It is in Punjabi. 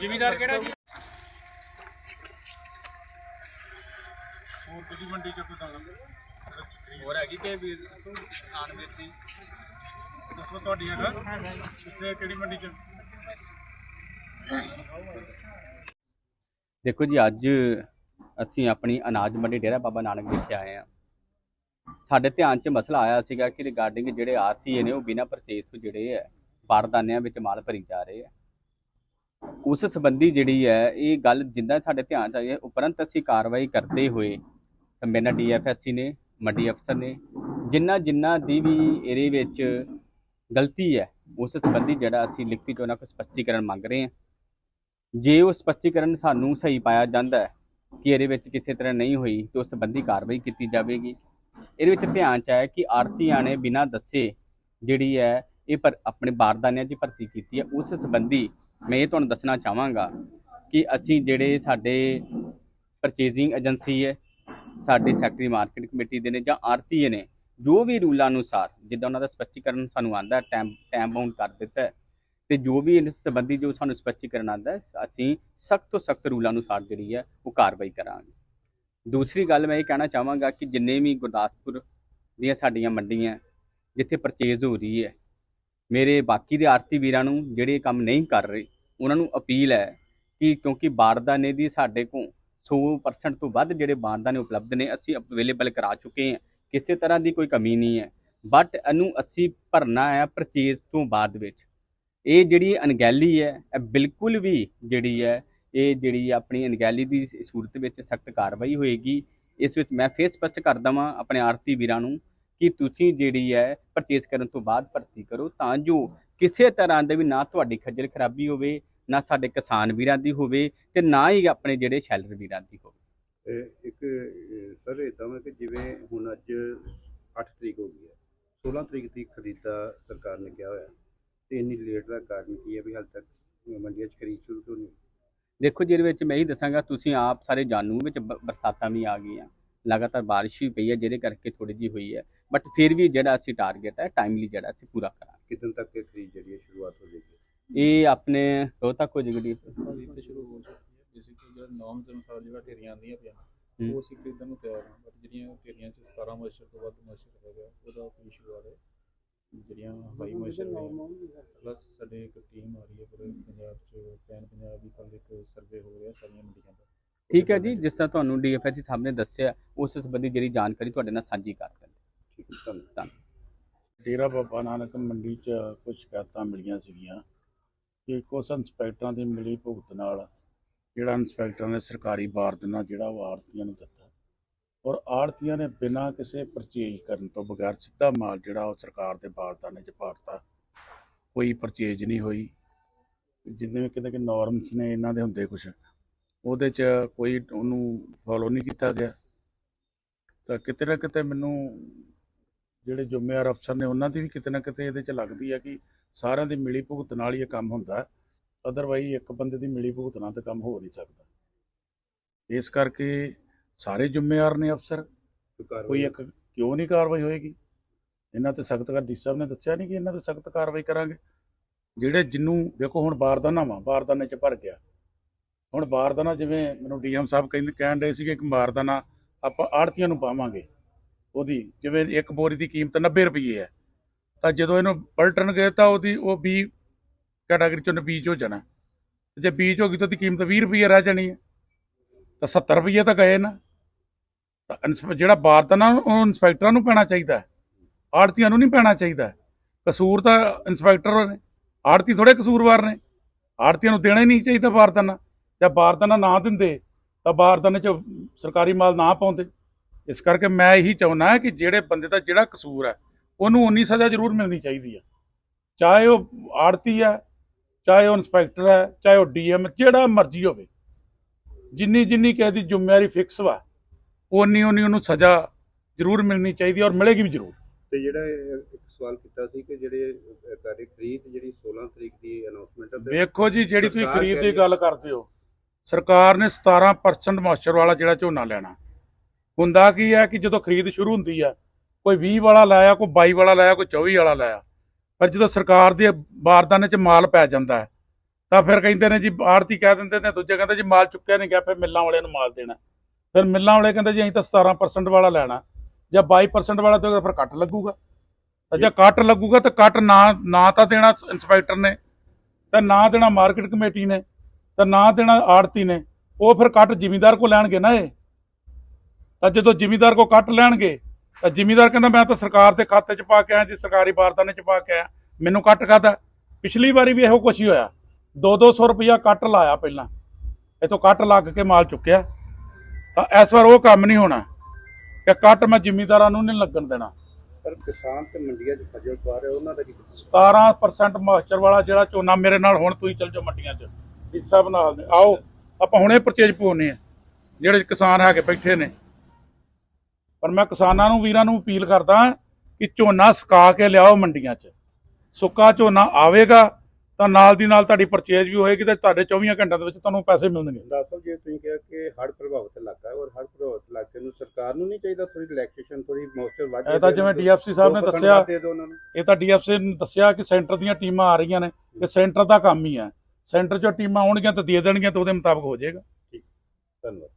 ਜ਼ਿਮੀਦਾਰ ਕਿਹੜਾ ਜੀ? ਹੋਰ ਕਿਹਦੀ ਮੰਡੀ ਚ ਕੋਈ ਦੰਗ ਹੋਰ ਹੈਗੀ ਕਿ ਵੀਰ ਆਣ ਵੀਰ ਦੱਸੋ ਤੁਹਾਡੀ ਹੈਗਾ? ਕਿੱਥੇ, ਕਿਹੜੀ ਮੰਡੀ ਚ? ਦੇਖੋ ਜੀ, ਅੱਜ ਅਸੀਂ ਆਪਣੀ ਅਨਾਜ ਮੰਡੀ ਡੇਰਾ ਬਾਬਾ ਨਾਨਕ ਵਿਖੇ ਆਏ ਆ ਸਾਡੇ ਧਿਆਨ 'ਚ ਮਸਲਾ ਆਇਆ ਸੀਗਾ ਕਿ ਰਿਗਾਰਡਿੰਗ ਜਿਹੜੇ ਆਰਤੀ ਨੇ, ਉਹ ਬਿਨਾਂ ਪਰਚੇਸ ਤੋਂ ਜਿਹੜੇ ਹੈ, ਬਾਰਦਾਨਿਆਂ ਵਿੱਚ ਮਾਲ ਭਰੀ ਜਾ ਰਹੇ ਆ ਉਸ ਸੰਬੰਧੀ ਜਿਹੜੀ ਹੈ, ਇਹ ਗੱਲ ਜਿੰਦਾ ਸਾਡੇ ਧਿਆਨ 'ਚ ਆਈ ਹੈ, ਉਪਰੰਤ ਅਸੀਂ ਕਾਰਵਾਈ ਕਰਦੇ ਹੋਏ ਮੇਨਾ ਡੀਐਫਐਸਸੀ ਨੇ ਮੰਡੀ ਅਫਸਰ ਨੇ ਜਿੰਨਾ ਜਿੰਨਾ ਦੀ ਵੀ ਇਹਦੇ ਵਿੱਚ ਗਲਤੀ ਹੈ, ਉਸ ਸੰਬੰਧੀ ਜਿਹੜਾ ਅਸੀਂ ਲਿਖਤੀ 'ਚ ਉਹਨਾਂ ਕੋਲ ਸਪਸ਼ਟੀਕਰਨ ਮੰਗ ਰਹੇ ਹਾਂ। ਜੇ ਉਹ ਸਪਸ਼ਟੀਕਰਨ ਸਾਨੂੰ ਸਹੀ ਪਾਇਆ ਜਾਂਦਾ ਹੈ ਕਿ ਇਹਦੇ ਵਿੱਚ ਕਿਸੇ ਤਰ੍ਹਾਂ ਨਹੀਂ ਹੋਈ, ਤਾਂ ਉਸ ਸੰਬੰਧੀ ਕਾਰਵਾਈ ਕੀਤੀ ਜਾਵੇਗੀ। ਇਹਦੇ ਵਿੱਚ ਧਿਆਨ ਚ ਆਇਆ ਕਿ ਆਰਤੀਆਂ ਨੇ ਬਿਨਾਂ ਦੱਸੇ ਜਿਹੜੀ ਹੈ, ਇਹ ਪਰ ਆਪਣੇ ਬਾਰਦਾਨਿਆਂ 'ਚ ਭਰਤੀ ਕੀਤੀ ਹੈ। ਉਸ ਸੰਬੰਧੀ ਮੈਂ ਇਹ ਤੁਹਾਨੂੰ ਦੱਸਣਾ ਚਾਹਾਂਗਾ ਕਿ ਅਸੀਂ ਜਿਹੜੇ ਸਾਡੇ ਪਰਚੇਜ਼ਿੰਗ ਏਜੰਸੀ ਹੈ ਸਾਡੇ ਸੈਕਟਰੀ ਮਾਰਕੀਟ ਕਮੇਟੀ ਦੇ ਨੇ ਜਾਂ ਆੜਤੀਏ ਨੇ, ਜੋ ਵੀ ਰੂਲਾਂ ਅਨੁਸਾਰ, ਜਿੱਦਾਂ ਉਹਨਾਂ ਦਾ ਸਪਸ਼ਟੀਕਰਨ ਸਾਨੂੰ ਆਂਦਾ ਟਾਈਮ ਟਾਈਮ ਬਾਉਂਡ ਕਰ ਦਿੱਤਾ ਹੈ, ਤੇ ਜੋ ਵੀ ਇਸ ਸੰਬੰਧੀ ਜੋ ਸਾਨੂੰ ਸਪਸ਼ਟੀਕਰਨ ਆਂਦਾ ਅਸੀਂ ਸਖਤ ਤੋਂ ਸਖਤ ਰੂਲਾਂ ਅਨੁਸਾਰ ਜਿਹੜੀ ਹੈ, ਉਹ ਕਾਰਵਾਈ ਕਰਾਂਗੇ। ਦੂਸਰੀ ਗੱਲ ਮੈਂ ਇਹ ਕਹਿਣਾ ਚਾਹਾਂਗਾ ਕਿ ਜਿੰਨੇ ਵੀ ਗੁਰਦਾਸਪੁਰ ਦੀਆਂ ਸਾਡੀਆਂ ਮੰਡੀਆਂ ਜਿੱਥੇ ਪਰਚੇਜ਼ ਹੋ ਰਹੀ ਹੈ, ਮੇਰੇ ਬਾਕੀ ਦੇ ਆਰਤੀ ਵੀਰਾਂ ਨੂੰ ਜਿਹੜੇ ਕੰਮ ਨਹੀਂ ਕਰ ਰਹੇ, ਉਹਨਾਂ ਨੂੰ ਅਪੀਲ ਹੈ ਕਿ ਕਿਉਂਕਿ ਬਾਰਦਾਨੇ ਦੀ ਸਾਡੇ ਕੋਲ 100% ਤੋਂ ਵੱਧ ਜਿਹੜੇ ਬਾਰਦਾਨੇ ਉਪਲਬਧ ਨੇ, ਅਸੀਂ ਅਵੇਲੇਬਲ ਕਰਾ ਚੁੱਕੇ ਹਾਂ। ਕਿਸੇ ਤਰ੍ਹਾਂ ਦੀ ਕੋਈ ਕਮੀ ਨਹੀਂ ਹੈ। ਬਟ ਇਹਨੂੰ ਅਸੀਂ ਭਰਨਾ ਹੈ ਪਰਚੇਜ਼ ਤੋਂ ਬਾਅਦ ਵਿੱਚ। ਇਹ ਜਿਹੜੀ ਅਣਗਹਿਲੀ ਹੈ, ਇਹ ਬਿਲਕੁਲ ਵੀ ਜਿਹੜੀ ਹੈ, ਇਹ ਜਿਹੜੀ ਆਪਣੀ ਅਣਗਹਿਲੀ ਦੀ ਸੂਰਤ ਵਿੱਚ ਸਖਤ ਕਾਰਵਾਈ ਹੋਏਗੀ। ਇਸ ਵਿੱਚ ਮੈਂ ਫੇਰ ਸਪਸ਼ਟ ਕਰ ਦਵਾਂ ਆਪਣੇ ਆਰਤੀ ਵੀਰਾਂ ਨੂੰ ਕਿ ਤੁਸੀਂ ਜਿਹੜੀ ਹੈ ਪਰਚੇਸ ਕਰਨ ਤੋਂ ਬਾਅਦ ਭਰਤੀ ਕਰੋ ਤਾਂ ਜੋ ਕਿਸੇ ਤਰ੍ਹਾਂ ਦੇ ਵੀ ਨਾ ਤੁਹਾਡੀ ਖੱਜਲ ਖਰਾਬੀ ਹੋਵੇ ਨਾ ਸਾਡੇ ਕਿਸਾਨ ਵੀਰਾਂ ਦੀ ਹੋਵੇ ਤੇ ਨਾ ਹੀ ਆਪਣੇ ਜਿਹੜੇ ਸ਼ੈਲਰ ਵੀਰਾਂ ਦੀ ਹੋਵੇ। ਇੱਕ ਸਰ ਇਦਾਂ ਵਾ ਕਿ ਜਿਵੇਂ ਹੁਣ ਅੱਜ 8 ਤਰੀਕ ਹੋ ਗਈ ਹੈ 16 ਤਰੀਕ ਦੀ ਖਰੀਦ ਸਰਕਾਰ ਨੇ ਕਿਹਾ ਹੋਇਆ ਤੇ ਇੰਨੀ ਲੇਟ ਦਾ ਕਾਰਨ ਕੀ ਹੈ ਵੀ ਹਾਲ ਤੱਕ ਮੰਡੀਆਂ 'ਚ ਖਰੀਦ ਸ਼ੁਰੂ ਕਿਉਂ ਨਹੀਂ? ਦੇਖੋ ਜਿਹਦੇ ਵਿੱਚ ਮੈਂ ਹੀ ਦੱਸਾਂਗਾ ਤੁਸੀਂ ਆਪ ਸਾਰੇ ਜਾਣੂ ਵਿੱਚ ਬਰਸਾਤਾਂ ਵੀ ਆ ਗਈਆਂ ਲਗਾਤਾਰ ਬਾਰਿਸ਼ ਵੀ ਪਈ ਹੈ ਜਿਹਦੇ ਕਰਕੇ ਥੋੜੀ ਜਿਹੀ ਹੋਈ ਹੈ ਬਟ ਫਿਰ ਵੀ ਜਿਹੜਾ ਅਸੀਂ ਟਾਰਗੇਟ ਹੈ ਟਾਈਮਲੀ ਜਿਹੜਾ ਅਸੀਂ ਪੂਰਾ ਕਰਾਂਗੇ। ਕਿਦਨ ਤੱਕ ਇਹ ਖਰੀਦ ਜਿਹੜੀ ਹੈ ਸ਼ੁਰੂਆਤ ਹੋ ਜਾਏਗੀ? ਇਹ ਆਪਣੇ ਹੋ ਜਾਏਗੀ ਖਰੀਦ ਤੇ ਸ਼ੁਰੂ ਹੋ ਚੁੱਕੀ ਹੈ। ਬੇਸਿਕਲੀ ਜਿਹੜਾ ਨਾਰਮਸ ਅਨੁਸਾਰ ਜਿਹੜਾ ਢੇਰੀਆਂ ਆਉਂਦੀਆਂ ਪਿਆ ਹੂੰ। ਉਹ ਅਸੀਂ ਖਰੀਦਣ ਨੂੰ ਤਿਆਰ ਹਾਂ। ਬਟ ਜਿਹੜੀਆਂ ਢੇਰੀਆਂ 'ਚ 17 ਮੋਇਸਚਰ ਤੋਂ ਵੱਧ ਮੋਇਸਚਰ ਹੈਗਾ ਉਹਦਾ ਕੋਈ ਇਸ਼ੂ ਆ ਰਿਹਾ। ਜਿਹੜੀਆਂ ਹਾਈ ਮੋਇਸਚਰ ਨੇ ਪਲੱਸ ਸਾਡੇ ਇੱਕ ਟੀਮ ਆ ਰਹੀ ਹੈ ਪੂਰੇ ਪੰਜਾਬ 'ਚ ਪੈਨ ਪੰਜਾਬ ਵੀ ਕੱਲ ਇੱਕ ਸਰਵੇ ਹੋ ਰਿਹਾ ਸਾਰੀਆਂ ਮੰਡੀਆਂ ਦਾ। ਠੀਕ ਹੈ ਜੀ ਜਿਸ ਤਰ੍ਹਾਂ ਤੁਹਾਨੂੰ ਡੀਐਫਐਸ ਸਾਹਿਬ ਨੇ ਦੱਸਿਆ ਉਸ ਸੰਬੰਧੀ ਜਿਹੜੀ ਜਾਣਕਾਰੀ ਤੁਹਾਡੇ ਨਾਲ ਸਾਂਝੀ ਕਰ ਦਿੰਦੇ ਠੀਕ ਹੈ ਧੰਨਵਾਦ। ਡੇਰਾ ਬਾਬਾ ਨਾਨਕ ਮੰਡੀ 'ਚ ਕੁਝ ਸ਼ਿਕਾਇਤਾਂ ਮਿਲੀਆਂ ਸੀਗੀਆਂ। ਕਿ ਕੁਝ ਇੰਸਪੈਕਟਰਾਂ ਦੀ ਮਿਲੀ ਭੁਗਤ ਨਾਲ ਜਿਹੜਾ ਇੰਸਪੈਕਟਰਾਂ ਨੇ ਸਰਕਾਰੀ ਬਾਰਦਨਾ ਜਿਹੜਾ ਉਹ ਆੜਤੀਆਂ ਨੂੰ ਦਿੱਤਾ। ਔਰ ਆੜਤੀਆਂ ਨੇ ਬਿਨਾਂ ਕਿਸੇ ਪਰਚੇਜ ਕਰਨ ਤੋਂ ਬਗੈਰ ਸਿੱਧਾ ਮਾਲ ਜਿਹੜਾ ਉਹ ਸਰਕਾਰ ਦੇ ਵਾਰਦਾਨੇ 'ਚ ਪਾੜਤਾ। ਕੋਈ ਪਰਚੇਜ ਨਹੀਂ ਹੋਈ। ਜਿੰਨੇ ਕਿਤੇ ਕਿ ਨਾਰਮਸ ਨੇ ਇਹਨਾਂ ਦੇ ਹੁੰਦੇ ਕੁਝ ਉਹਦੇ 'ਚ ਕੋਈ ਉਹਨੂੰ ਫੋਲੋ ਨਹੀਂ ਕੀਤਾ ਗਿਆ। ਤਾਂ ਕਿਤੇ ਨਾ ਕਿਤੇ ਮੈਨੂੰ ਜਿਹੜੇ ਜ਼ਿੰਮੇਵਾਰ ਅਫਸਰ ਨੇ ਉਹਨਾਂ ਦੀ ਵੀ ਕਿਤੇ ਨਾ ਕਿਤੇ ਇਹਦੇ 'ਚ ਲੱਗਦੀ ਹੈ ਕਿ ਸਾਰਿਆਂ ਦੀ ਮਿਲੀ ਭੁਗਤ ਨਾਲ ਹੀ ਇਹ ਕੰਮ ਹੁੰਦਾ ਅਦਰਵਾਈਜ਼ ਇੱਕ ਬੰਦੇ ਦੀ ਮਿਲੀ ਭੁਗਤ ਨਾਲ ਤਾਂ ਕੰਮ ਹੋ ਨਹੀਂ ਸਕਦਾ। ਇਸ ਕਰਕੇ ਸਾਰੇ ਜ਼ਿੰਮੇਵਾਰ ਨੇ ਅਫਸਰ ਕੋਈ ਇੱਕ ਕਿਉਂ ਨਹੀਂ ਕਾਰਵਾਈ ਹੋਏਗੀ? ਇਹਨਾਂ ਤੇ ਸਖਤ ਕਰ ਡੀ ਸਾਹਿਬ ਨੇ ਦੱਸਿਆ ਨਹੀਂ ਕਿ ਇਹਨਾਂ ਤੇ ਸਖਤ ਕਾਰਵਾਈ ਕਰਾਂਗੇ। ਜਿਹੜੇ ਜਿੰਨੂੰ ਦੇਖੋ ਹੁਣ ਬਾਰਦਾਨਾ ਵਾ ਬਾਰਦਾਨੇ 'ਚ ਭਰ ਗਿਆ। ਹੁਣ ਬਾਰਦਾਨਾ ਜਿਵੇਂ ਮੈਨੂੰ ਡੀਐਮ ਸਾਹਿਬ ਕਹਿੰਦੇ ਕਹਿਣ ਰਹੇ ਸੀਗੇ ਕਿ ਬਾਰਦਾਨਾ ਆਪਾਂ ਆੜਤੀਆਂ ਨੂੰ ਪਾਵਾਂਗੇ। ਉਹਦੀ, ਜਿਵੇਂ ਇੱਕ ਬੋਰੀ ਦੀ ਕੀਮਤ 90 ਰੁਪਏ ਹੈ। ਤਾਂ ਜਦੋਂ ਇਹਨੂੰ ਪਲਟਣਗੇ ਤਾਂ ਉਹਦੀ, ਉਹ 20 ਕੈਟਾਗਰੀ ਚੋਂ ਬੀਜ ਹੋ ਜਾਣਾ। ਜੇ ਬੀਜ ਹੋ ਗਈ ਤਾਂ ਉਹਦੀ ਕੀਮਤ 20 ਰੁਪਏ ਰਹਿ ਜਾਣੀ ਹੈ। ਤਾਂ 70 ਰੁਪਏ ਤਾਂ ਗਏ ਨਾ। ਤਾਂ ਇਨਸਪੈ- ਜਿਹੜਾ ਬਾਰਦਾਨਾ ਉਹ ਇੰਸਪੈਕਟਰਾਂ ਨੂੰ ਪੈਣਾ ਚਾਹੀਦਾ ਆੜਤੀਆਂ ਨੂੰ ਨਹੀਂ ਪੈਣਾ ਚਾਹੀਦਾ ਕਸੂਰ ਤਾਂ ਇੰਸਪੈਕਟਰ ਨੇ। ਆੜਤੀ ਥੋੜੇ ਕਸੂਰਵਾਰ ਨੇ। ਆੜਤੀਆਂ ਨੂੰ ਦੇਣਾ ਹੀ ਨਹੀਂ ਚਾਹੀਦਾ ਬਾਰਦਾਨਾ। ਜਾਂ ਬਾਰਦਾਨਾ ਨਾ ਦਿੰਦੇ, ਤਾਂ ਬਾਰਦਾਨੇ 'ਚ ਸਰਕਾਰੀ ਮਾਲ ਨਾ ਪਾਉਂਦੇ। ਇਸ ਕਰਕੇ ਮੈਂ ਇਹੀ ਚਾਹੁੰਦਾ ਕਿ ਜਿਹੜੇ ਬੰਦੇ ਦਾ ਜਿਹੜਾ ਕਸੂਰ ਹੈ ਉਹਨੂੰ ਉਨੀ ਸਜ਼ਾ ਜ਼ਰੂਰ ਮਿਲਣੀ ਚਾਹੀਦੀ ਹੈ। ਚਾਹੇ ਉਹ ਆੜਤੀ ਹੈ ਚਾਹੇ ਉਹ ਇੰਸਪੈਕਟਰ ਹੈ ਚਾਹੇ ਉਹ ਡੀਐਮ ਜਿਹੜਾ ਮਰਜ਼ੀ ਹੋਵੇ ਜਿੰਨੀ ਜਿੰਨੀ ਕਿਸੇ ਦੀ ਜ਼ਿੰਮੇਵਾਰੀ ਫਿਕਸ ਵਾ ਉਨੀ ਉਨੀ ਉਹਨੂੰ ਸਜ਼ਾ ਜ਼ਰੂਰ ਮਿਲਣੀ ਚਾਹੀਦੀ ਔਰ ਮਿਲੇਗੀ ਵੀ ਜ਼ਰੂਰ। ਤੇ ਜਿਹੜਾ ਇੱਕ ਸਵਾਲ ਕੀਤਾ ਸੀ ਕਿ ਜਿਹੜੇ ਤੁਹਾਡੀ ਖਰੀਦ ਜਿਹੜੀ 16 ਤਰੀਕ ਦੀ ਅਨਾਉਂਸਮੈਂਟ ਹੈ ਵੇਖੋ ਜੀ ਜਿਹੜੀ ਤੁਸੀਂ ਖਰੀਦ ਦੀ ਗੱਲ ਕਰਦੇ ਹੋ ਸਰਕਾਰ ਨੇ 17% ਮੋਇਸਚਰ ਵਾਲਾ ਜਿਹੜਾ ਝੋਨਾ ਲੈਣਾ। ਹੁੰਦਾ ਕੀ ਹੈ ਕਿ ਜਦੋਂ ਖਰੀਦ ਸ਼ੁਰੂ ਹੁੰਦੀ ਹੈ ਕੋਈ 20 ਵਾਲਾ ਲਾਇਆ, ਕੋਈ 22 ਵਾਲਾ ਲਾਇਆ, ਕੋਈ 24 ਵਾਲਾ ਲਾਇਆ, ਪਰ ਜਦੋਂ ਸਰਕਾਰ ਦੇ ਬਾਰਦਾਨੇ 'ਚ ਮਾਲ ਪੈ ਜਾਂਦਾ ਹੈ, ਤਾਂ ਫਿਰ ਕਹਿੰਦੇ ਨੇ ਜੀ, ਆੜਤੀ ਕਹਿ ਦਿੰਦੇ ਨੇ, ਦੂਜੇ ਕਹਿੰਦੇ ਜੀ ਮਾਲ ਚੁੱਕਿਆ ਨਹੀਂ ਗਿਆ, ਫਿਰ ਮਿੱਲਾਂ ਵਾਲਿਆਂ ਨੂੰ ਮਾਲ ਦੇਣਾ। ਫਿਰ ਮਿੱਲਾਂ ਵਾਲੇ ਕਹਿੰਦੇ ਜੀ ਅਸੀਂ ਤਾਂ 17% ਵਾਲਾ ਲੈਣਾ, ਜਾਂ 22% ਵਾਲਾ ਦੇਗਾ ਫਿਰ ਕੱਟ ਲੱਗੂਗਾ। ਜੇ ਕੱਟ ਲੱਗੂਗਾ ਤਾਂ ਕੱਟ ਨਾ ਨਾ ਤਾਂ ਦੇਣਾ ਇੰਸਪੈਕਟਰ ਨੇ, ਤਾਂ ਨਾ ਦੇਣਾ ਮਾਰਕੀਟ ਕਮੇਟੀ ਨੇ, ਤਾਂ ਨਾ ਦੇਣਾ ਆੜਤੀ ਨੇ, ਉਹ ਫਿਰ ਕੱਟ ਜ਼ਿਮੀਂਦਾਰ ਕੋ ਲੈਣਗੇ ਨਾ ਇਹ। ਤਾਂ ਜਦੋਂ ਜ਼ਿਮੀਂਦਾਰ ਕੋ ਕੱਟ ਲੈਣਗੇ ਤਾਂ ਜ਼ਿਮੀਂਦਾਰ ਕਹਿੰਦਾ ਮੈਂ ਤਾਂ ਸਰਕਾਰ ਦੇ ਖਾਤੇ 'ਚ ਪਾ ਕੇ ਆਇਆ ਜੀ ਸਰਕਾਰੀ ਬਾਰਦਾਨੇ 'ਚ ਪਾ ਕੇ ਆਇਆ। ਮੈਨੂੰ ਕੱਟ ਕਾਹਦਾ? ਪਿਛਲੀ ਵਾਰੀ ਵੀ ਇਹੋ ਕੁਛ ਹੀ ਹੋਇਆ। 2-200 ਰੁਪਇਆ ਕੱਟ ਲਾਇਆ ਪਹਿਲਾਂ। ਇਥੋਂ ਕੱਟ ਲੱਗ ਕੇ ਮਾਲ ਚੁੱਕਿਆ। ਤਾਂ ਇਸ ਵਾਰ ਉਹ ਕੰਮ ਨਹੀਂ ਹੋਣਾ ਕਿ ਕੱਟ ਮੈਂ ਜ਼ਿਮੀਂਦਾਰਾਂ ਨੂੰ ਨਹੀਂ ਲੱਗਣ ਦੇਣਾ। ਪਰ ਕਿਸਾਨ ਤੇ ਮੰਡੀਆਂ 'ਚ ਖੱਜਲ ਖੁਆਰ ਹੈ ਉਹਨਾਂ ਦਾ ਕੀ 17% ਮੋਇਸਚਰ ਵਾਲਾ ਜਿਹੜਾ ਝੋਨਾ ਮੇਰੇ ਨਾਲ ਹੁਣ ਤੁਸੀਂ ਚੱਲ ਜਾਓ ਮੰਡੀਆਂ 'ਚ। ਹਿੱਸਾ ਬਣਾ ਆਓ ਆਪਾਂ ਹੁਣੇ ਪਰਚੇਜ ਪਾਉਨੇ ਆ। ਜਿਹੜੇ ਕਿਸਾਨ ਹੈਗੇ ਬੈਠੇ ਨੇ। ਪਰ ਮੈਂ ਕਿਸਾਨਾਂ ਨੂੰ ਵੀਰਾਂ ਨੂੰ ਅਪੀਲ ਕਰਦਾ ਕਿ ਝੋਨਾ ਸੁਕਾ ਕੇ ਲਿਆਓ ਮੰਡੀਆਂ 'ਚ। ਸੁੱਕਾ ਝੋਨਾ ਆਵੇਗਾ ਤਾਂ ਨਾਲ ਦੀ ਨਾਲ ਤੁਹਾਡੀ ਪਰਚੇਜ ਵੀ ਹੋਏਗੀ ਤੇ ਤੁਹਾਡੇ 24 ਘੰਟਿਆਂ ਦੇ ਵਿੱਚ ਤੁਹਾਨੂੰ ਪੈਸੇ ਮਿਲਣਗੇ। ਦੱਸੋ ਜੇ ਤੁਸੀਂ ਕਿਹਾ ਕਿ ਹੜ੍ਹ ਪ੍ਰਭਾਵਿਤ ਇਲਾਕਾ ਹੈ ਔਰ ਹੜ੍ਹ ਪ੍ਰਭਾਵਿਤ ਇਲਾਕੇ ਨੂੰ ਸਰਕਾਰ ਨੂੰ ਨਹੀਂ ਚਾਹੀਦਾ ਥੋੜੀ ਰਿਲੈਕਸੇਸ਼ਨ ਥੋੜੀ ਮੌਸਚਰ ਵੱਧ ਇਹ ਤਾਂ ਜਿਵੇਂ ਡੀਐਫਸੀ ਸਾਹਿਬ ਨੇ ਦੱਸਿਆ ਇਹ ਤਾਂ ਡੀਐਫਸੀ ਨੇ ਦੱਸਿਆ ਕਿ ਸੈਂਟਰ ਦੀਆਂ ਟੀਮਾਂ ਆ ਰਹੀਆਂ ਨੇ ਕਿ ਸੈਂਟਰ ਦਾ ਕੰਮ ਹੀ ਹੈ। ਸੈਂਟਰ 'ਚੋਂ ਟੀਮਾਂ ਆਉਣਗੀਆਂ ਤਾਂ ਦੇ ਦੇਣਗੀਆਂ ਤਾਂ ਉਹਦੇ ਮੁਤਾਬਕ ਹੋ ਜਾਏਗਾ। ਧੰਨਵਾਦ।